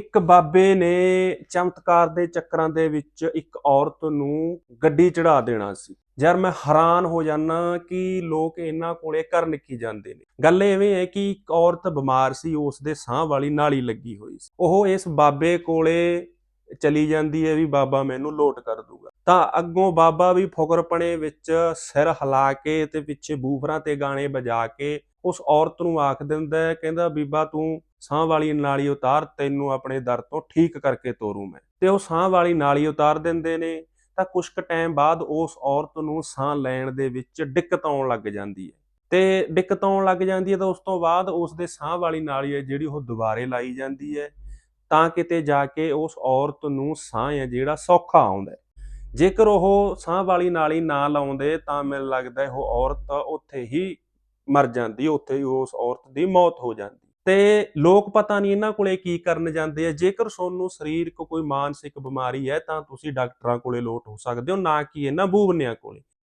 ਇੱਕ ਬਾਬੇ ਨੇ ਚਮਤਕਾਰ ਦੇ ਚੱਕਰਾਂ ਦੇ ਵਿੱਚ ਇੱਕ ਔਰਤ ਨੂੰ ਗੱਡੀ ਚੜਾ ਦੇਣਾ ਸੀ। ਯਾਰ ਮੈਂ ਹੈਰਾਨ ਹੋ ਜਾਂਦਾ ਕਿ ਲੋਕ ਇਹਨਾਂ ਕੋਲੇ ਕਰਨ ਕੀ ਜਾਂਦੇ ਨੇ। ਗੱਲ ਐਵੇਂ ਹੈ ਕਿ ਇੱਕ ਔਰਤ ਬਿਮਾਰ ਸੀ, ਉਸ ਦੇ ਸਾਹ ਵਾਲੀ ਨਾਲੀ ਲੱਗੀ ਹੋਈ ਸੀ। ਉਹ ਇਸ ਬਾਬੇ ਕੋਲੇ ਚਲੀ ਜਾਂਦੀ ਹੈ ਵੀ ਬਾਬਾ ਮੈਨੂੰ ਲੋਟ ਕਰ ਦੂਗਾ। ਤਾਂ ਅੱਗੋਂ ਬਾਬਾ ਵੀ ਫੁਕਰਪਣੇ ਵਿੱਚ ਸਿਰ ਹਿਲਾ ਕੇ ਤੇ ਪਿੱਛੇ ਬੂਫਰਾਂ ਤੇ ਗਾਣੇ ਵਜਾ ਕੇ ਉਸ ਔਰਤ ਨੂੰ ਆਖ ਦਿੰਦਾ ਹੈ, ਕਹਿੰਦਾ, ਬੀਬਾ, ਤੂੰ ਸਾਹ ਵਾਲੀ ਨਾਲੀ ਉਤਾਰ, ਤੈਨੂੰ ਆਪਣੇ ਦਰ ਤੋਂ ਠੀਕ ਕਰਕੇ ਤੋਰੂ ਮੈਂ। ਤੇ ਉਹ ਸਾਹ ਵਾਲੀ ਨਾਲੀ ਉਤਾਰ ਦਿੰਦੇ ਨੇ, ਤਾਂ ਕੁਝ ਕੁ ਟਾਈਮ ਬਾਅਦ ਉਸ ਔਰਤ ਨੂੰ ਸਾਹ ਲੈਣ ਦੇ ਵਿੱਚ ਦਿੱਕਤ ਆਉਣ ਲੱਗ ਜਾਂਦੀ ਹੈ। ਤੇ ਦਿੱਕਤ ਆਉਣ ਲੱਗ ਜਾਂਦੀ ਹੈ ਤਾਂ ਉਸ ਤੋਂ ਬਾਅਦ ਉਸ ਦੇ ਸਾਹ ਵਾਲੀ ਨਾਲੀ ਹੈ ਜਿਹੜੀ ਉਹ ਦੁਬਾਰੇ ਲਾਈ ਜਾਂਦੀ ਹੈ, ਤਾਂ ਕਿਤੇ ਜਾ ਕੇ ਉਸ ਔਰਤ ਨੂੰ ਸਾਹ ਹੈ ਜਿਹੜਾ ਸੌਖਾ ਆਉਂਦਾ ਜੇਕਰ ਉਹ ਸਾਹ ਵਾਲੀ ਨਾਲੀ ਨਾ ਲਾਉਂਦੇ ਤਾਂ ਮੈਨੂੰ ਲੱਗਦਾ ਉਹ ਔਰਤ ਉੱਥੇ ਹੀ ਮਰ ਜਾਂਦੀ, ਉੱਥੇ ਹੀ ਉਸ ਔਰਤ ਦੀ ਮੌਤ ਹੋ ਜਾਂਦੀ। ਤੇ ਲੋਕ ਪਤਾ ਨਹੀਂ ਇਹਨਾਂ ਕੋਲੇ ਕੀ ਕਰਨ ਜਾਂਦੇ ਆ। ਜੇਕਰ ਤੁਹਾਨੂੰ ਸਰੀਰਕ ਕੋਈ ਮਾਨਸਿਕ ਬਿਮਾਰੀ ਹੈ ਤਾਂ ਤੁਸੀਂ ਡਾਕਟਰਾਂ ਕੋਲੇ ਲੋਟ ਹੋ ਸਕਦੇ ਹੋ, ਨਾ ਕਿ ਇਹਨਾਂ ਬੂਬਨਿਆਂ ਕੋਲੇ।